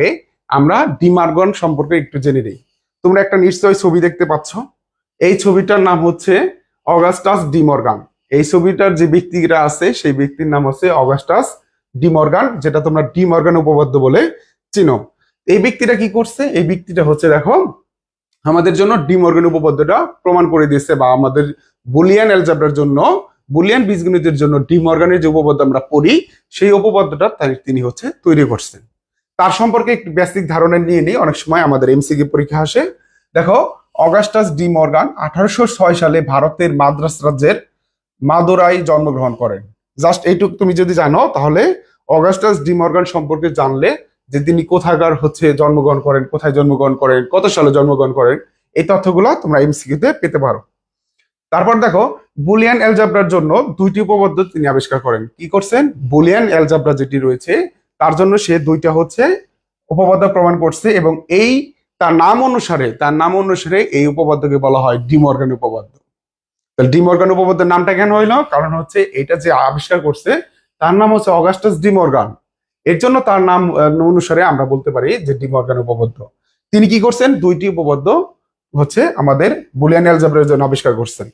আগে আমরা ডিমার্গন সম্পর্কে একটু জেনে নিই। তোমরা একটা নিশ্চয় ছবি দেখতে পাচ্ছ। এই ছবিটার নাম হচ্ছে অগাস্টাস ডিমর্গান। এই ছবিটার যে ব্যক্তিরা আছে, সেই ব্যক্তির নাম হচ্ছে অগাস্টাস ডিমর্গান, যেটা তোমরা ডিমর্গান উপপাদ্য বলে চিনো। এই ব্যক্তিটা কি করছে? এই ব্যক্তিটা হচ্ছে, দেখো, আমাদের জন্য ডিমর্গান উপপাদ্যটা প্রমাণ করে দিয়েছে বা আমাদের বুলিয়ান অ্যালজাবরার জন্য, বুলিয়ান বীজগণিতের জন্য ডিমর্গানের যে উপপাদ্য আমরা পড়ি, সেই উপপাদ্যটা তিনি হচ্ছে তৈরি করছেন। তার সম্পর্কে একটু বেসিক ধারণা নিয়ে নিই। অনেক সময় আমাদের এমসিকিউ পরীক্ষা আসে। দেখো অগাস্টাস ডি মর্গান আঠারোশো ছয় সালে ভারতের মাদ্রাস রাজ্যের মাদুরাই জন্মগ্রহণ করেন জাস্ট এইটুকু তুমি যদি জানো, তাহলে অগাস্টাস ডি মর্গান সম্পর্কে জানলে যে তিনি কোথাকার হচ্ছে, জন্মগ্রহণ করেন, কোথায় জন্মগ্রহণ করেন, কত সালে জন্মগ্রহণ করেন, এই তথ্যগুলো তোমরা এমসিকিউতে পেতে পারো। তারপর দেখো, বুলিয়ান অ্যালজাবরার জন্য দুইটি উপপাদ্য তিনি আবিষ্কার করেন। কি করছেন? বুলিয়ান অ্যালজাবরা যেটি রয়েছে তার জন্য সে দুইটা হচ্ছে উপপাদ্য প্রমাণ করছে এবং এই তার নাম অনুসারে, তার নাম অনুসারে এই উপপাদ্যকে বলা হয় ডিমর্গান উপপাদ্য। ডিমর্গান উপপাদ্যের নামটা কেন হইল? কারণ হচ্ছে এটা যে আবিষ্কার করছে, তার নাম হচ্ছে অগাস্টাস ডিমর্গান। এর জন্য তার নাম অনুসারে আমরা বলতে পারি যে ডিমর্গান উপপাদ্য। তিনি কি করছেন? দুইটি উপপাদ্য হচ্ছে আমাদের বুলিয়ান অ্যালজাবরার জন্য আবিষ্কার করছেন।